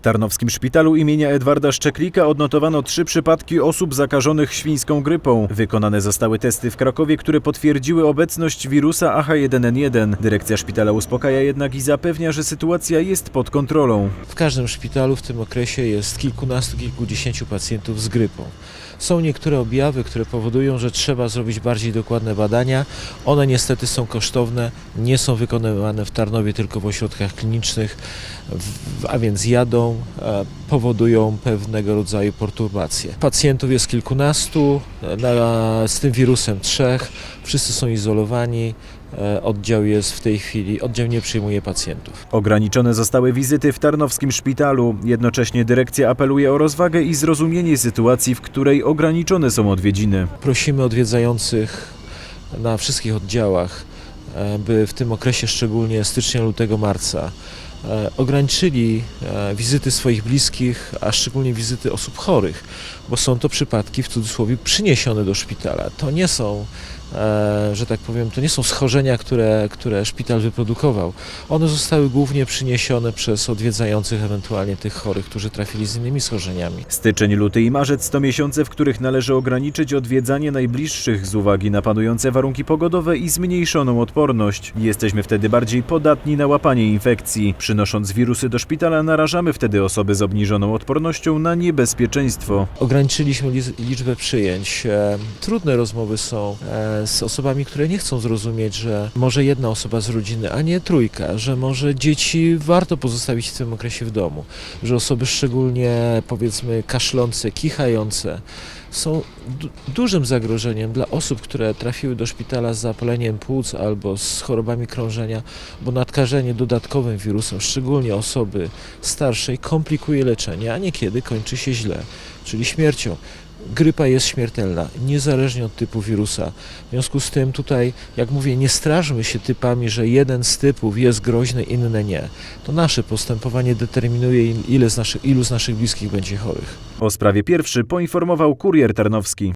W Tarnowskim Szpitalu imienia Edwarda Szczeklika odnotowano trzy przypadki osób zakażonych świńską grypą. Wykonane zostały testy w Krakowie, które potwierdziły obecność wirusa AH1N1. Dyrekcja szpitala uspokaja jednak i zapewnia, że sytuacja jest pod kontrolą. W każdym szpitalu w tym okresie jest kilkunastu, kilkudziesięciu pacjentów z grypą. Są niektóre objawy, które powodują, że trzeba zrobić bardziej dokładne badania. One niestety są kosztowne, nie są wykonywane w Tarnowie, tylko w ośrodkach klinicznych, a więc jadą, e, powodują pewnego rodzaju perturbacje. Pacjentów jest kilkunastu, na, z tym wirusem trzech, wszyscy są izolowani. e, Oddział jest w tej chwili, oddział nie przyjmuje pacjentów. Ograniczone zostały wizyty w Tarnowskim Szpitalu. Jednocześnie dyrekcja apeluje o rozwagę i zrozumienie sytuacji, w której ograniczone są odwiedziny. Prosimy odwiedzających na wszystkich oddziałach, by w tym okresie, szczególnie stycznia, lutego, marca, e, ograniczyli e, wizyty swoich bliskich, a szczególnie wizyty osób chorych, bo są to przypadki w cudzysłowie przyniesione do szpitala. To nie są, e, że tak powiem, to nie są schorzenia, które, które szpital wyprodukował. One zostały głównie przyniesione przez odwiedzających ewentualnie tych chorych, którzy trafili z innymi schorzeniami. Styczeń, luty i marzec to miesiące, w których należy ograniczyć odwiedzanie najbliższych z uwagi na panujące warunki pogodowe i zmniejszoną odporność. Jesteśmy wtedy bardziej podatni na łapanie infekcji. Przynosząc wirusy do szpitala, narażamy wtedy osoby z obniżoną odpornością na niebezpieczeństwo. Ograniczyliśmy liczbę przyjęć. E, Trudne rozmowy są e, z osobami, które nie chcą zrozumieć, że może jedna osoba z rodziny, a nie trójka, że może dzieci warto pozostawić w tym okresie w domu, że osoby szczególnie powiedzmy kaszlące, kichające są du- dużym zagrożeniem dla osób, które trafiły do szpitala z zapaleniem płuc albo z chorobami krążenia, bo nadkażenie dodatkowym wirusem, szczególnie osoby starszej, komplikuje leczenie, a niekiedy kończy się źle, czyli śmiercią. Grypa jest śmiertelna, niezależnie od typu wirusa. W związku z tym tutaj, jak mówię, nie strażmy się typami, że jeden z typów jest groźny, inny nie. To nasze postępowanie determinuje, ile z naszych, ilu z naszych bliskich będzie chorych. O sprawie pierwszy poinformował kurier tarnowski.